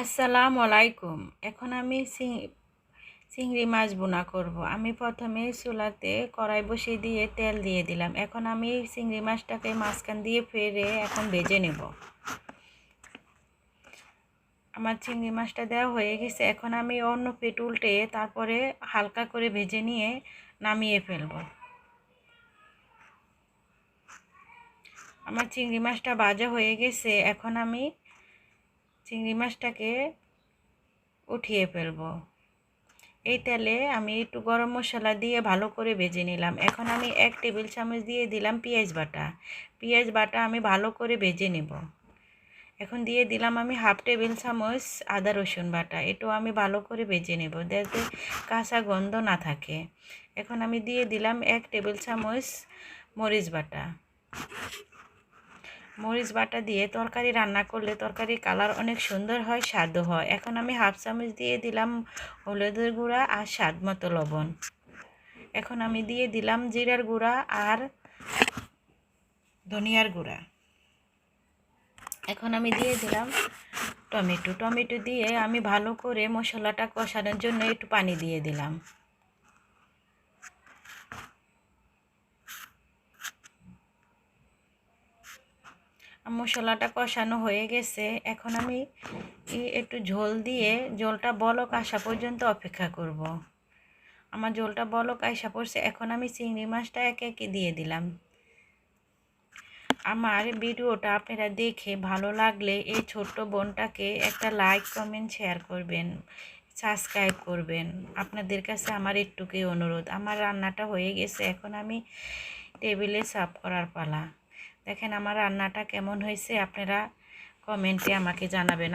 আসসালামু আলাইকুম। এখন আমি চিংড়ি মাছ বোনা করব। আমি প্রথমে চুলাতে কড়াই বসিয়ে দিয়ে তেল দিয়ে দিলাম। এখন আমি চিংড়ি মাছটাকে মাঝখান দিয়ে ফেরে এখন ভেজে নেব। আমার চিংড়ি মাছটা দেওয়া হয়ে গেছে। এখন আমি অন্য পেট উল্টে তারপরে হালকা করে ভেজে নিয়ে নামিয়ে ফেলব। আমার চিংড়ি মাছটা ভাজা হয়ে গেছে। এখন আমি চিংড়ি মাছটাকে উঠিয়ে ফেলব। এই তেলে আমি একটু গরম মশলা দিয়ে ভালো করে ভেজে নিলাম। এখন আমি এক টেবিল চামচ দিয়ে দিলাম পেঁয়াজ বাটা। পেঁয়াজ বাটা আমি ভালো করে ভেজে নেব। এখন দিয়ে দিলাম আমি হাফ টেবিল চামচ আদা রসুন বাটা। এটাও আমি ভালো করে ভেজে নেব যাতে কাঁচা গন্ধ না থাকে। এখন আমি দিয়ে দিলাম এক টেবিল চামচ মরিচ বাটা। মরিচ বাটা দিয়ে তরকারি রান্না করলে তরকারির কালার অনেক সুন্দর হয়, স্বাদও হয়। এখন আমি হাফ চামচ দিয়ে দিলাম হলুদের গুঁড়া আর স্বাদ মতো লবণ। এখন আমি দিয়ে দিলাম জিরার গুঁড়া আর ধনিয়ার গুঁড়া। এখন আমি দিয়ে দিলাম টমেটো। টমেটো দিয়ে আমি ভালো করে মশলাটা কষানোর জন্য একটু পানি দিয়ে দিলাম। মশলাটা কষানো হয়ে গেছে। এখন আমি একটু ঝোল দিয়ে জলটা বলক আসা পর্যন্ত অপেক্ষা করব। আমার জলটা বলক আসা পড়ছে, এখন আমি চিংড়ি মাছটা একে একে দিয়ে দিলাম। আমার ভিডিওটা আপনারা দেখে ভালো লাগলে এই ছোট্ট বোনটাকে একটা লাইক কমেন্ট শেয়ার করবেন সাবস্ক্রাইব করবেন। আপনাদের কাছে আমার একটুকুই অনুরোধ। আমার রান্নাটা হয়ে গেছে, এখন আমি টেবিলে সার্ভ করার পালা। দেখেন আমার রান্নাটা কেমন হয়েছে আপনারা কমেন্টে আমাকে জানাবেন।